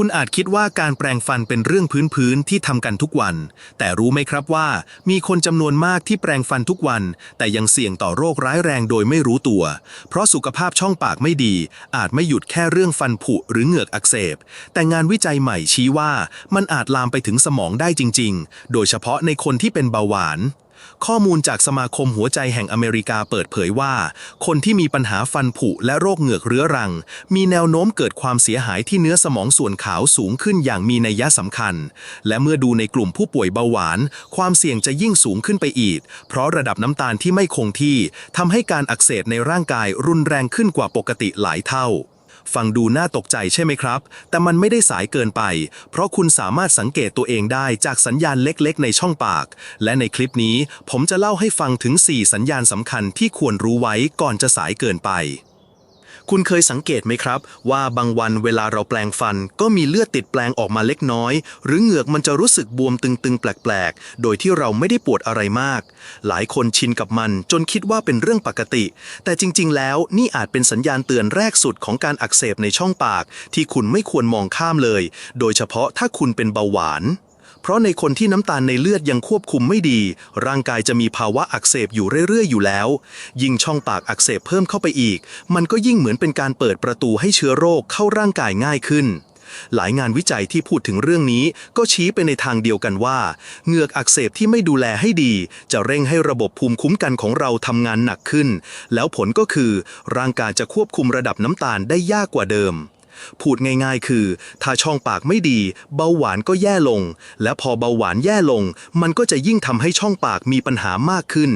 คุณอาจคิดว่าการแปรงฟันเป็นเรื่องพื้นๆที่ทำกันทุกวัน แต่รู้ไหมครับว่า มีคนจำนวนมากที่แปรงฟันทุกวัน แต่ยังเสี่ยงต่อโรคร้ายแรงโดยไม่รู้ตัว เพราะสุขภาพช่องปากไม่ดี อาจไม่หยุดแค่เรื่องฟันผุหรือเหงือกอักเสบ แต่งานวิจัยใหม่ชี้ว่า มันอาจลามไปถึงสมองได้จริง ๆ โดยเฉพาะในคนที่เป็นเบาหวาน ข้อมูลจากสมาคมหัวใจแห่งอเมริกาเปิดเผยว่า คนที่มีปัญหาฟันผุและโรคเหงือกเรื้อรัง มีแนวโน้มเกิดความเสียหายที่เนื้อสมองส่วนขาวสูงขึ้นอย่างมีนัยสำคัญ และเมื่อดูในกลุ่มผู้ป่วยเบาหวาน ความเสี่ยงจะยิ่งสูงขึ้นไปอีก เพราะระดับน้ำตาลที่ไม่คงที่ทำให้การอักเสบในร่างกายรุนแรงขึ้นกว่าปกติหลายเท่า ฟังดูน่าตกใจใช่ไหมครับ แต่มันไม่ได้สายเกินไป เพราะคุณสามารถสังเกตตัวเองได้จากสัญญาณเล็กๆ ในช่องปาก และในคลิปนี้ผมจะเล่าให้ฟังถึง 4 สัญญาณสำคัญที่ควรรู้ไว้ก่อนจะสายเกินไป คุณเคยสังเกตไหมครับ ว่าบางวันเวลาเราแปลงฟัน ก็มีเลือดติดแปลงออกมาเล็กน้อย หรือเหงือกมันจะรู้สึกบวมตึงๆ แปลกๆ โดยที่เราไม่ได้ปวดอะไรมาก หลายคนชินกับมันจนคิดว่าเป็นเรื่องปกติ แต่จริง ๆ แล้วนี่อาจเป็นสัญญาณเตือนแรกสุดของการอักเสบในช่องปาก ที่คุณไม่ควรมองข้ามเลย โดยเฉพาะถ้าคุณเป็นเบาหวาน เพราะในคนที่น้ำตาลในเลือดยังควบคุมไม่ดี ร่างกายจะมีภาวะอักเสบอยู่เรื่อยๆ อยู่แล้ว ยิ่งช่องปากอักเสบเพิ่มเข้าไปอีก มันก็ยิ่งเหมือนเป็นการเปิดประตูให้เชื้อโรคเข้าร่างกายง่ายขึ้น หลายงานวิจัยที่พูดถึงเรื่องนี้ก็ชี้ไปในทางเดียวกันว่า เหงือกอักเสบที่ไม่ดูแลให้ดี จะเร่งให้ระบบภูมิคุ้มกันของเราทำงานหนักขึ้น แล้วผลก็คือ ร่างกายจะควบคุมระดับน้ำตาลได้ยากกว่าเดิม พูดง่ายๆ คือ ถ้าช่องปากไม่ดี เบาหวานก็แย่ลง และพอเบาหวานแย่ลง มันก็จะยิ่งทำให้ช่องปากมีปัญหามากขึ้น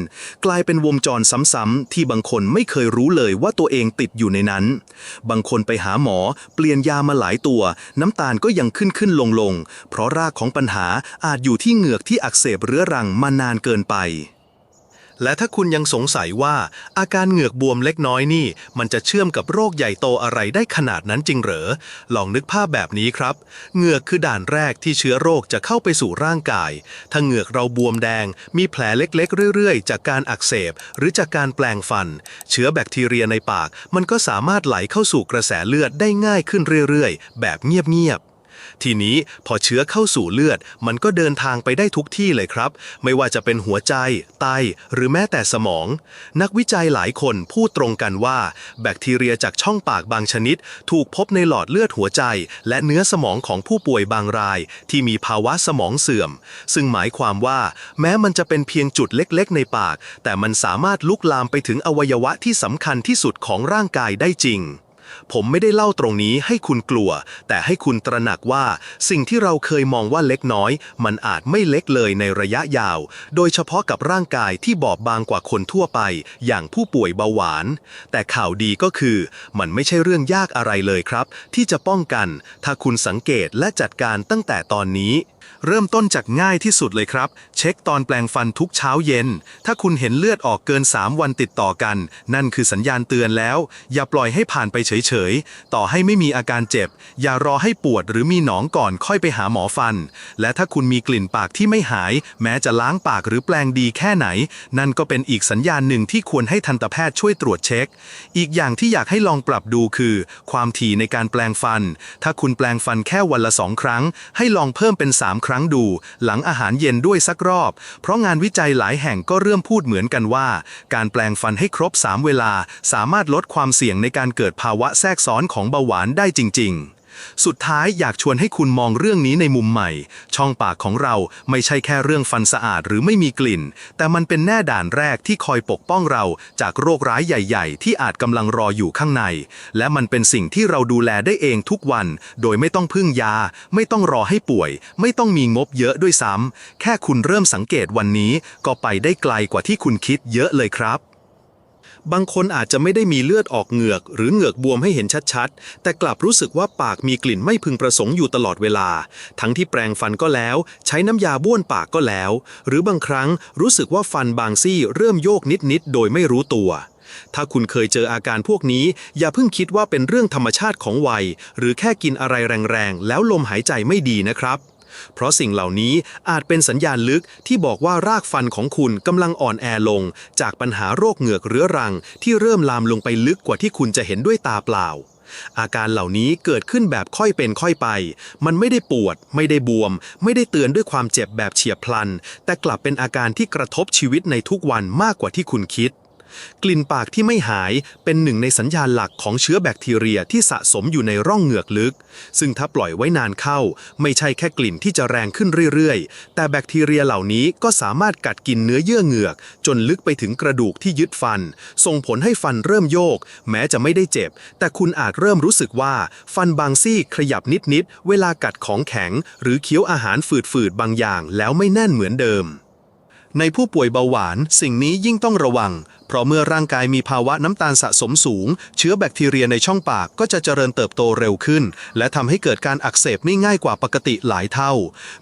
กลายเป็นวงจรซ้ำๆที่บางคนไม่เคยรู้เลยว่าตัวเองติดอยู่ในนั้น บางคนไปหาหมอ เปลี่ยนยามาหลายตัว น้ำตาลก็ยังขึ้นขึ้นลงลงเพราะรากของปัญหาอาจอยู่ที่เหงือกที่อักเสบเรื้อรังมานานเกินไป และถ้าคุณยังสงสัยว่าอาการเหงือกบวมเล็กน้อยนี่ มันจะเชื่อมกับโรคใหญ่โตอะไรได้ขนาดนั้นจริงเหรอ ลองนึกภาพแบบนี้ครับ เหงือกคือด่านแรกที่เชื้อโรคจะเข้าไปสู่ร่างกาย ถ้าเหงือกเราบวมแดง มีแผลเล็กๆ เรื่อยๆ จากการอักเสบ หรือจากการแปลงฟัน เชื้อแบคทีเรียในปาก มันก็สามารถไหลเข้าสู่กระแสเลือดได้ง่ายขึ้นเรื่อยๆ แบบเงียบๆ ทีนี้พอเชื้อเข้าสู่เลือด มันก็เดินทางไปได้ทุกที่เลยครับ ไม่ว่าจะเป็นหัวใจ ไต หรือแม้แต่สมอง นักวิจัยหลายคนพูดตรงกันว่า แบคทีเรียจากช่องปากบางชนิด ถูกพบในหลอดเลือดหัวใจ และเนื้อสมองของผู้ป่วยบางราย ที่มีภาวะสมองเสื่อม ซึ่งหมายความว่า แม้มันจะเป็นเพียงจุดเล็กๆ ในปาก แต่มันสามารถลุกลามไปถึงอวัยวะที่สำคัญที่สุดของร่างกายได้จริง ผมไม่ได้เล่าตรงนี้ให้คุณกลัว แต่ให้คุณตระหนักว่า สิ่งที่เราเคยมองว่าเล็กน้อย มันอาจไม่เล็กเลยในระยะยาว โดยเฉพาะกับร่างกายที่บอบบางกว่าคนทั่วไป อย่างผู้ป่วยเบาหวาน แต่ข่าวดีก็คือ มันไม่ใช่เรื่องยากอะไรเลยครับ ที่จะป้องกัน ถ้าคุณสังเกตและจัดการตั้งแต่ตอนนี้ เริ่มต้นจากง่ายที่สุดเลยครับ เช็คตอนแปลงฟันทุกเช้าเย็น ถ้าคุณเห็นเลือดออกเกิน 3 วันติดต่อกัน นั่นคือสัญญาณเตือนแล้ว อย่าปล่อยให้ผ่านไปเฉยๆ ต่อให้ไม่มีอาการเจ็บ อย่ารอให้ปวดหรือมีหนองก่อนค่อยไปหาหมอฟัน และถ้าคุณมีกลิ่นปากที่ไม่หาย แม้จะล้างปากหรือแปลงดีแค่ไหน นั่นก็เป็นอีกสัญญาณหนึ่งที่ควรให้ทันตแพทย์ช่วยตรวจเช็ค อีกอย่างที่อยากให้ลองปรับดูคือ ความถี่ในการแปลงฟัน ถ้าคุณแปลงฟันแค่วันละสองครั้ง ให้ลองเพิ่มเป็น3ครั้งดู หลังอาหารเย็นด้วยสักรอบ เพราะงานวิจัยหลายแห่งก็เริ่มพูดเหมือนกันว่า การแปลงฟันให้ครบ 3 เวลา สามารถลดความเสี่ยงในการเกิดภาวะแทรกซ้อนของเบาหวานได้จริง ๆ สุดท้ายอยากชวนให้คุณมองเรื่องนี้ในมุมใหม่ ช่องปากของเราไม่ใช่แค่เรื่องฟันสะอาดหรือไม่มีกลิ่น แต่มันเป็นแน่ด่านแรกที่คอยปกป้องเราจากโรคร้ายใหญ่ๆ ที่อาจกำลังรออยู่ข้างใน และมันเป็นสิ่งที่เราดูแลได้เองทุกวัน โดยไม่ต้องพึ่งยา ไม่ต้องรอให้ป่วย ไม่ต้องมีงบเยอะด้วยซ้ำแค่คุณเริ่มสังเกตวันนี้ก็ไปได้ไกลกว่าที่คุณคิดเยอะเลยครับ บางคนอาจจะไม่ได้มีเลือดออกเหงือก หรือเหงือกบวมให้เห็นชัดๆ แต่กลับรู้สึกว่าปากมีกลิ่นไม่พึงประสงค์อยู่ตลอดเวลา ทั้งที่แปรงฟันก็แล้ว ใช้น้ำยาบ้วนปากก็แล้ว หรือบางครั้งรู้สึกว่าฟันบางซี่เริ่มโยกนิดๆ โดยไม่รู้ตัว ถ้าคุณเคยเจออาการพวกนี้ อย่าเพิ่งคิดว่าเป็นเรื่องธรรมชาติของวัย หรือแค่กินอะไรแรงๆ แล้วลมหายใจไม่ดีนะครับ เพราะสิ่งเหล่านี้อาจเป็นสัญญาณลึกที่บอกว่ารากฟันของคุณกำลังอ่อนแอลง จากปัญหาโรคเหงือกเรื้อรัง ที่เริ่มลามลงไปลึกกว่าที่คุณจะเห็นด้วยตาเปล่า อาการเหล่านี้เกิดขึ้นแบบค่อยเป็นค่อยไป มันไม่ได้ปวด ไม่ได้บวม ไม่ได้เตือนด้วยความเจ็บแบบเฉียบพลัน แต่กลับเป็นอาการที่กระทบชีวิตในทุกวันมากกว่าที่คุณคิด กลิ่นปากที่ไม่หายเป็นหนึ่งในสัญญาณหลักของเชื้อแบคทีเรียที่สะสมอยู่ในร่องเหงือกลึก ซึ่งถ้าปล่อยไว้นานเข้า ไม่ใช่แค่กลิ่นที่จะแรงขึ้นเรื่อยๆ แต่แบคทีเรียเหล่านี้ก็สามารถกัดกินเนื้อเยื่อเหงือก จนลึกไปถึงกระดูกที่ยึดฟัน ส่งผลให้ฟันเริ่มโยก แม้จะไม่ได้เจ็บ แต่คุณอาจเริ่มรู้สึกว่า ฟันบางซี่ขยับนิดๆเวลากัดของแข็ง หรือเคี้ยวอาหารฝืดๆบางอย่าง แล้วไม่แน่นเหมือนเดิมในผู้ป่วยเบาหวาน สิ่งนี้ยิ่งต้องระวัง เพราะเมื่อร่างกายมีภาวะน้ำตาลสะสมสูง เชื้อแบคทีเรียในช่องปากก็จะเจริญเติบโตเร็วขึ้น และทำให้เกิดการอักเสบได้ง่ายกว่าปกติหลายเท่า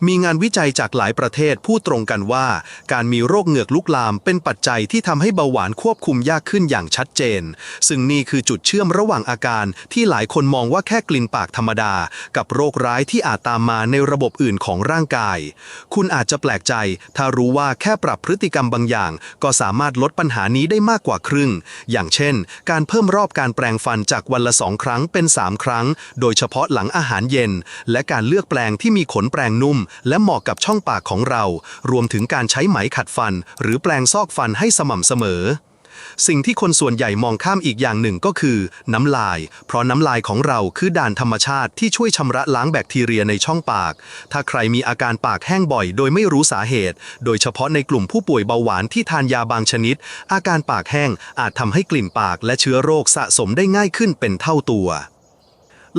มีงานวิจัยจากหลายประเทศพูดตรงกันว่า การมีโรคเหงือกลุกลามเป็นปัจจัยที่ทำให้เบาหวานควบคุมยากขึ้นอย่างชัดเจน ซึ่งนี่คือจุดเชื่อมระหว่างอาการที่หลายคนมองว่าแค่กลิ่นปากธรรมดา กับโรคร้ายที่อาจตามมาในระบบอื่นของร่างกาย คุณอาจจะแปลกใจ ถ้ารู้ว่าแค่ปรับพฤติกรรมบางอย่าง ก็สามารถลดปัญหานี้ได้มากกว่าครึ่ง อย่างเช่น การเพิ่มรอบการแปลงฟันจากวันละสองครั้งเป็น 3 ครั้ง โดยเฉพาะหลังอาหารเย็น และการเลือกแปลงที่มีขนแปลงนุ่ม และเหมาะกับช่องปากของเรา รวมถึงการใช้ไหมขัดฟัน หรือแปลงซอกฟันให้สม่ำเสมอ สิ่งที่คนส่วนใหญ่มองข้ามอีกอย่างหนึ่งก็คือ น้ำลาย เพราะน้ำลายของเราคือด่านธรรมชาติที่ช่วยชำระล้างแบคทีเรียในช่องปาก ถ้าใครมีอาการปากแห้งบ่อย โดยไม่รู้สาเหตุ โดยเฉพาะในกลุ่มผู้ป่วยเบาหวานที่ทานยาบางชนิด อาการปากแห้งอาจทำให้กลิ่นปากและเชื้อโรคสะสมได้ง่ายขึ้นเป็นเท่าตัว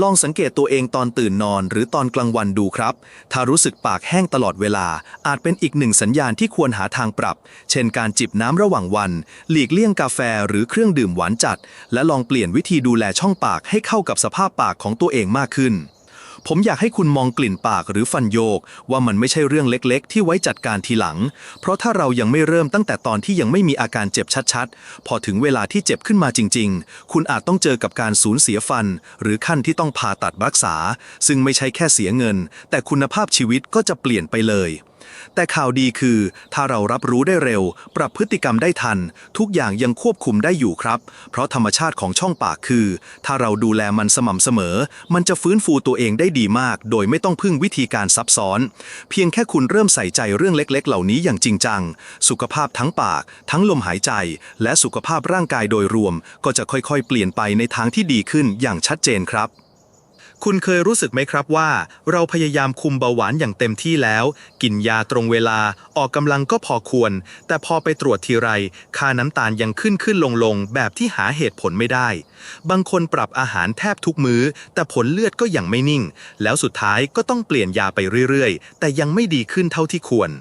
ลองสังเกตตัวเองตอนตื่นนอนหรือตอนกลางวันดูครับ ถ้ารู้สึกปากแห้งตลอดเวลา อาจเป็นอีกหนึ่งสัญญาณที่ควรหาทางปรับ เช่นการจิบน้ำระหว่างวัน หลีกเลี่ยงกาแฟหรือเครื่องดื่มหวานจัด และลองเปลี่ยนวิธีดูแลช่องปากให้เข้ากับสภาพปากของตัวเองมากขึ้น ผมอยากให้คุณมองกลิ่นปากหรือฟันโยก ว่ามันไม่ใช่เรื่องเล็กๆ ที่ไว้จัดการทีหลัง เพราะถ้าเรายังไม่เริ่มตั้งแต่ตอนที่ยังไม่มีอาการเจ็บชัดๆ พอถึงเวลาที่เจ็บขึ้นมาจริง ๆ คุณอาจต้องเจอกับการสูญเสียฟัน หรือขั้นที่ต้องผ่าตัดรักษา ซึ่งไม่ใช่แค่เสียเงิน แต่คุณภาพชีวิตก็จะเปลี่ยนไปเลย แต่ข่าวดีคือ ถ้าเรารับรู้ได้เร็ว ปรับพฤติกรรมได้ทัน ทุกอย่างยังควบคุมได้อยู่ครับ เพราะธรรมชาติของช่องปากคือ ถ้าเราดูแลมันสม่ำเสมอ มันจะฟื้นฟูตัวเองได้ดีมาก โดยไม่ต้องพึ่งวิธีการซับซ้อน เพียงแค่คุณเริ่มใส่ใจเรื่องเล็ก ๆ เหล่านี้อย่างจริงจัง สุขภาพทั้งปาก ทั้งลมหายใจ และสุขภาพร่างกายโดยรวม ก็จะค่อยๆ เปลี่ยนไปในทางที่ดีขึ้นอย่างชัดเจนครับ คุณเคยรู้สึกไหมครับว่า เราพยายามคุมเบาหวานอย่างเต็มที่แล้ว กินยาตรงเวลาออกกำลังก็พอควร แต่พอไปตรวจทีไร ค่าน้ำตาลยังขึ้นขึ้นลงลงแบบที่หาเหตุผลไม่ได้ บางคนปรับอาหารแทบทุกมื้อ แต่ผลเลือดก็ยังไม่นิ่ง แล้วสุดท้ายก็ต้องเปลี่ยนยาไปเรื่อยๆ แต่ยังไม่ดีขึ้นเท่าที่ควร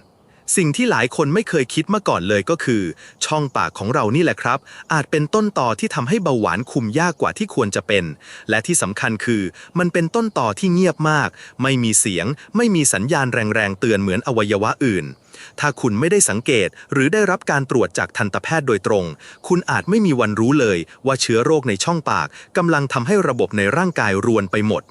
สิ่งที่หลายคนไม่เคยคิดมาก่อนเลยก็คือ ช่องปากของเรานี่แหละครับ อาจเป็นต้นต่อที่ทำให้เบาหวานคุมยากกว่าที่ควรจะเป็น และที่สำคัญคือ มันเป็นต้นต่อที่เงียบมาก ไม่มีเสียง ไม่มีสัญญาณแรงๆเตือนเหมือนอวัยวะอื่น ถ้าคุณไม่ได้สังเกตหรือได้รับการตรวจจากทันตแพทย์โดยตรง คุณอาจไม่มีวันรู้เลยว่าเชื้อโรคในช่องปากกำลังทำให้ระบบในร่างกายรวนไปหมด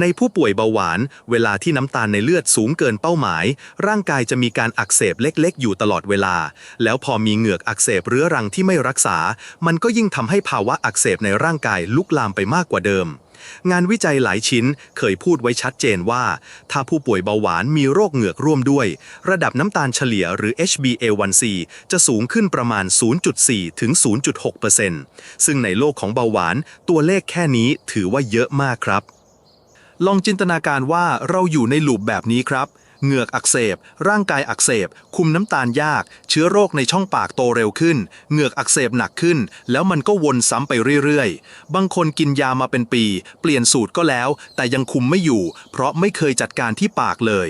ในผู้ป่วยเบาหวาน เวลาที่น้ำตาลในเลือดสูงเกินเป้าหมาย ร่างกายจะมีการอักเสบเล็กๆ อยู่ตลอดเวลา แล้วพอมีเหงือกอักเสบเรื้อรังที่ไม่รักษา มันก็ยิ่งทำให้ภาวะอักเสบในร่างกายลุกลามไปมากกว่าเดิมงานวิจัยหลายชิ้นเคยพูดไว้ชัดเจนว่า ถ้าผู้ป่วยเบาหวานมีโรคเหงือกร่วมด้วย ระดับน้ำตาลเฉลี่ยหรือ HbA1c จะสูงขึ้นประมาณ 0.4 ถึง 0.6%ซึ่งในโลกของเบาหวานตัวเลขแค่นี้ถือว่าเยอะมากครับ ลองจินตนาการว่าเราอยู่ในลูปแบบนี้ครับ เหงือกอักเสบ ร่างกายอักเสบ คุมน้ำตาลยาก เชื้อโรคในช่องปากโตเร็วขึ้น เหงือกอักเสบหนักขึ้น แล้วมันก็วนซ้ำไปเรื่อยๆ บางคนกินยามาเป็นปี เปลี่ยนสูตรก็แล้ว แต่ยังคุมไม่อยู่ เพราะไม่เคยจัดการที่ปากเลย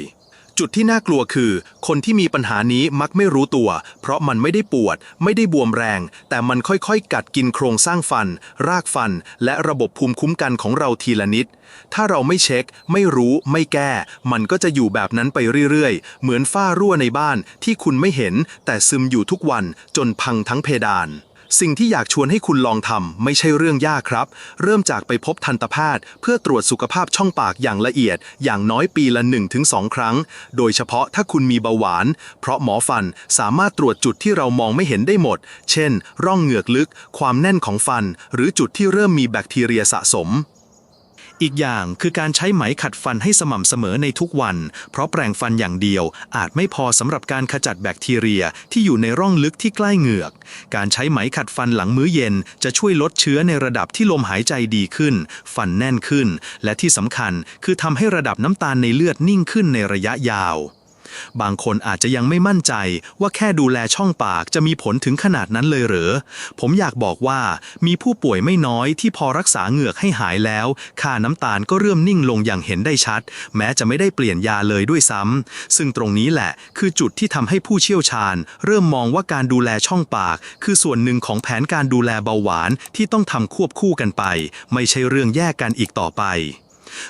จุดที่น่ากลัวคือ คนที่มีปัญหานี้มักไม่รู้ตัว เพราะมันไม่ได้ปวด ไม่ได้บวมแรง แต่มันค่อยๆ กัดกินโครงสร้างฟัน รากฟัน และระบบภูมิคุ้มกันของเราทีละนิด ถ้าเราไม่เช็ค ไม่รู้ ไม่แก้ มันก็จะอยู่แบบนั้นไปเรื่อยๆ เหมือนฝ้ารั่วในบ้านที่คุณไม่เห็น แต่ซึมอยู่ทุกวันจนพังทั้งเพดาน สิ่งที่อยากชวนให้คุณลองทำไม่ใช่เรื่องยากครับ เริ่มจากไปพบทันตแพทย์ เพื่อตรวจสุขภาพช่องปากอย่างละเอียด อย่างน้อยปีละ 1-2 ครั้ง โดยเฉพาะถ้าคุณมีเบาหวาน เพราะหมอฟันสามารถตรวจจุดที่เรามองไม่เห็นได้หมด เช่น ร่องเหงือกลึก ความแน่นของฟัน หรือจุดที่เริ่มมีแบคทีเรียสะสม อีกอย่างคือการใช้ไหมขัดฟันให้สม่ำเสมอในทุกวัน เพราะแปรงฟันอย่างเดียว อาจไม่พอสำหรับการขจัดแบคทีเรียที่อยู่ในร่องลึกที่ใกล้เหงือก การใช้ไหมขัดฟันหลังมื้อเย็น จะช่วยลดเชื้อในระดับที่ลมหายใจดีขึ้น ฟันแน่นขึ้น และที่สำคัญคือทำให้ระดับน้ำตาลในเลือดนิ่งขึ้นในระยะยาว บางคนอาจจะยังไม่มั่นใจว่าแค่ดูแลช่องปากจะมีผลถึงขนาดนั้นเลยเหรอผมอยากบอกว่ามีผู้ป่วยไม่น้อยที่พอรักษาเหงือกให้หายแล้ว ค่าน้ำตาลก็เริ่มนิ่งลงอย่างเห็นได้ชัด แม้จะไม่ได้เปลี่ยนยาเลยด้วยซ้ำซึ่งตรงนี้แหละคือจุดที่ทำให้ผู้เชี่ยวชาญ เริ่มมองว่าการดูแลช่องปาก คือส่วนหนึ่งของแผนการดูแลเบาหวานที่ต้องทำควบคู่กันไป ไม่ใช่เรื่องแยกกันอีกต่อไป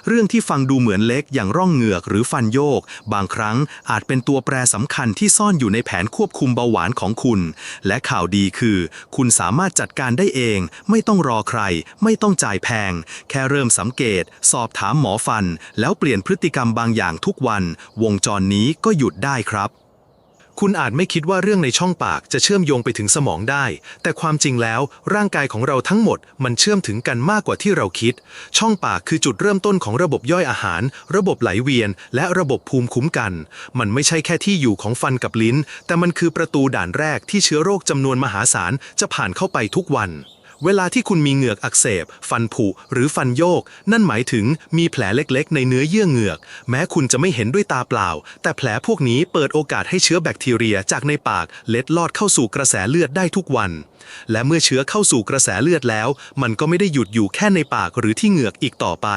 เรื่องที่ฟังดูเหมือนเล็กอย่างร่องเหงือกหรือฟันโยก บางครั้งอาจเป็นตัวแปรสำคัญที่ซ่อนอยู่ในแผนควบคุมเบาหวานของคุณ และข่าวดีคือ คุณสามารถจัดการได้เอง ไม่ต้องรอใคร ไม่ต้องจ่ายแพง แค่เริ่มสังเกต สอบถามหมอฟัน แล้วเปลี่ยนพฤติกรรมบางอย่างทุกวัน วงจรนี้ก็หยุดได้ครับ คุณอาจไม่คิดว่าเรื่องในช่องปากจะเชื่อมโยงไปถึงสมองได้ แต่ความจริงแล้วร่างกายของเราทั้งหมดมันเชื่อมถึงกันมากกว่าที่เราคิด ช่องปากคือจุดเริ่มต้นของระบบย่อยอาหาร ระบบไหลเวียน และระบบภูมิคุ้มกัน มันไม่ใช่แค่ที่อยู่ของฟันกับลิ้น แต่มันคือประตูด่านแรกที่เชื้อโรคจำนวนมหาศาลจะผ่านเข้าไปทุกวัน เวลาที่คุณมีเหงือกอักเสบ ฟันผุ หรือฟันโยก นั่นหมายถึงมีแผลเล็กๆ ในเนื้อเยื่อเหงือก แม้คุณจะไม่เห็นด้วยตาเปล่า แต่แผลพวกนี้เปิดโอกาสให้เชื้อแบคทีเรียจากในปาก เล็ดลอดเข้าสู่กระแสเลือดได้ทุกวัน และเมื่อเชื้อเข้าสู่กระแสเลือดแล้ว มันก็ไม่ได้หยุดอยู่แค่ในปากหรือที่เหงือกอีกต่อไป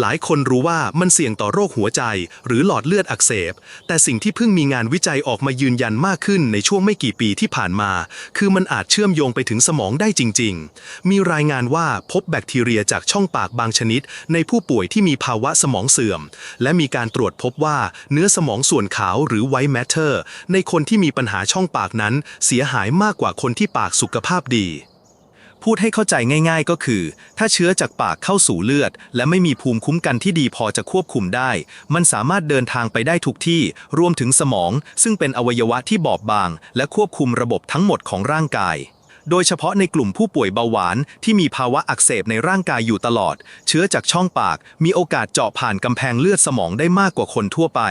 หลายคนรู้ว่ามันเสี่ยงต่อโรคหัวใจ หรือหลอดเลือดอักเสบ แต่สิ่งที่เพิ่งมีงานวิจัยออกมายืนยันมากขึ้นในช่วงไม่กี่ปีที่ผ่านมา คือมันอาจเชื่อมโยงไปถึงสมองได้จริง ๆ มีรายงานว่าพบแบคทีเรียจากช่องปากบางชนิด ในผู้ป่วยที่มีภาวะสมองเสื่อม และมีการตรวจพบว่าเนื้อสมองส่วนขาวหรือ white matter ในคนที่มีปัญหาช่องปากนั้น เสียหายมากกว่าคนที่ปากสุขภาพดี พูดให้เข้าใจง่าย ๆ ก็คือ ถ้าเชื้อจากปากเข้าสู่เลือด และไม่มีภูมิคุ้มกันที่ดีพอจะควบคุมได้ มันสามารถเดินทางไปได้ทุกที่ รวมถึงสมอง ซึ่งเป็นอวัยวะที่บอบบาง และควบคุมระบบทั้งหมดของร่างกายโดยเฉพาะในกลุ่มผู้ป่วยเบาหวานที่มีภาวะอักเสบในร่างกายอยู่ตลอด เชื้อจากช่องปาก มีโอกาสเจาะผ่านกำแพงเลือดสมองได้มากกว่าคนทั่วไป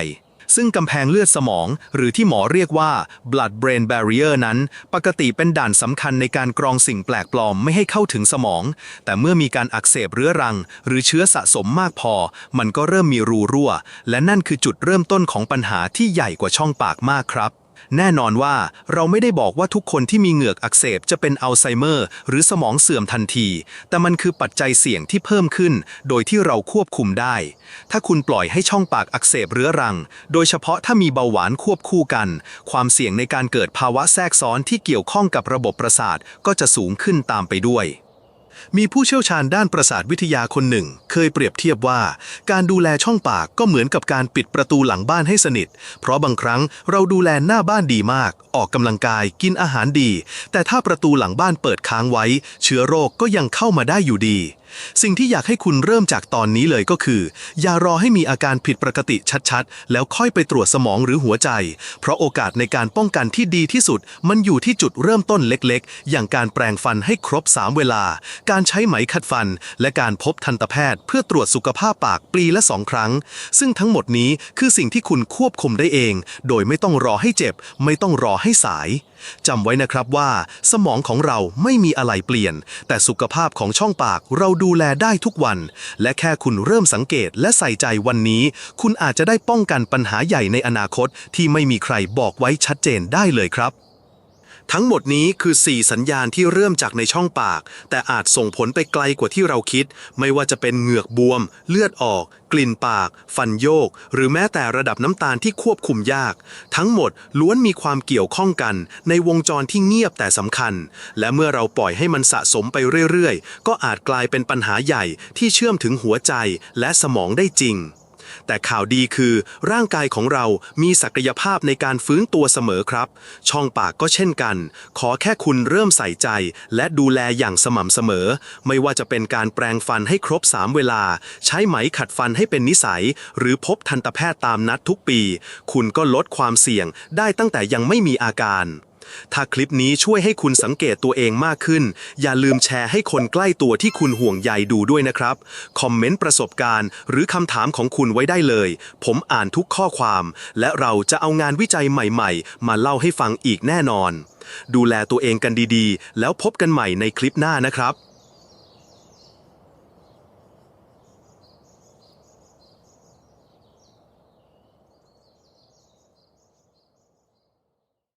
ซึ่งกำแพงเลือดสมอง หรือที่หมอเรียกว่า blood brain barrier นั้น ปกติเป็นด่านสำคัญในการกรองสิ่งแปลกปลอมไม่ให้เข้าถึงสมอง แต่เมื่อมีการอักเสบเรื้อรัง หรือเชื้อสะสมมากพอ มันก็เริ่มมีรูรั่ว และนั่นคือจุดเริ่มต้นของปัญหาที่ใหญ่กว่าช่องปากมากครับ แน่นอนว่าเราไม่ได้บอกว่าทุกคนที่มีเหงือกอักเสบจะเป็นอัลไซเมอร์ หรือสมองเสื่อมทันที แต่มันคือปัจจัยเสี่ยงที่เพิ่มขึ้น โดยที่เราควบคุมได้ ถ้าคุณปล่อยให้ช่องปากอักเสบเรื้อรัง โดยเฉพาะถ้ามีเบาหวานควบคู่กัน ความเสี่ยงในการเกิดภาวะแทรกซ้อนที่เกี่ยวข้องกับระบบประสาทก็จะสูงขึ้นตามไปด้วย มีผู้เชี่ยวชาญด้านประสาทวิทยาคนหนึ่ง เคยเปรียบเทียบว่า การดูแลช่องปากก็เหมือนกับการปิดประตูหลังบ้านให้สนิท เพราะบางครั้งเราดูแลหน้าบ้านดีมาก ออกกำลังกายกินอาหารดี แต่ถ้าประตูหลังบ้านเปิดค้างไว้ เชื้อโรคก็ยังเข้ามาได้อยู่ดี สิ่งที่อยากให้คุณเริ่มจากตอนนี้เลยก็คือ อย่ารอให้มีอาการผิดปกติชัดๆ แล้วค่อยไปตรวจสมองหรือหัวใจ เพราะโอกาสในการป้องกันที่ดีที่สุด มันอยู่ที่จุดเริ่มต้นเล็กๆ อย่างการแปรงฟันให้ครบ 3 เวลา การใช้ไหมขัดฟัน และการพบทันตแพทย์ เพื่อตรวจสุขภาพปากปีละสองครั้ง ซึ่งทั้งหมดนี้คือสิ่งที่คุณควบคุมได้เอง โดยไม่ต้องรอให้เจ็บ ไม่ต้องรอให้สาย จำไว้นะครับว่า สมองของเราไม่มีอะไรเปลี่ยน แต่สุขภาพของช่องปากเราดูแลได้ทุกวัน และแค่คุณเริ่มสังเกตและใส่ใจวันนี้ คุณอาจจะได้ป้องกันปัญหาใหญ่ในอนาคตที่ไม่มีใครบอกไว้ชัดเจนได้เลยครับ ทั้งหมดนี้คือ 4 สัญญาณที่เริ่มจากในช่องปาก แต่อาจส่งผลไปไกลกว่าที่เราคิด ไม่ว่าจะเป็นเหงือกบวม เลือดออก กลิ่นปาก ฟันโยก หรือแม้แต่ระดับน้ำตาลที่ควบคุมยาก ทั้งหมดล้วนมีความเกี่ยวข้องกัน ในวงจรที่เงียบแต่สำคัญ และเมื่อเราปล่อยให้มันสะสมไปเรื่อยๆ ก็อาจกลายเป็นปัญหาใหญ่ที่เชื่อมถึงหัวใจและสมองได้จริง แต่ข่าวดีคือร่างกายของเรามีศักยภาพในการฟื้นตัวเสมอครับ ช่องปากก็เช่นกัน ขอแค่คุณเริ่มใส่ใจ และดูแลอย่างสม่ำเสมอ ไม่ว่าจะเป็นการแปรงฟันให้ครบ 3 เวลา ใช้ไหมขัดฟันให้เป็นนิสัย หรือพบทันตแพทย์ตามนัดทุกปี คุณก็ลดความเสี่ยงได้ตั้งแต่ยังไม่มีอาการ ถ้าคลิปนี้ช่วยให้คุณสังเกตตัวเองมากขึ้น อย่าลืมแชร์ให้คนใกล้ตัวที่คุณห่วงใยดูด้วยนะครับ คอมเมนต์ประสบการณ์ หรือคำถามของคุณไว้ได้เลย ผมอ่านทุกข้อความ และเราจะเอางานวิจัยใหม่ๆ มาเล่าให้ฟังอีกแน่นอน ดูแลตัวเองกันดีๆ แล้วพบกันใหม่ในคลิปหน้านะครับ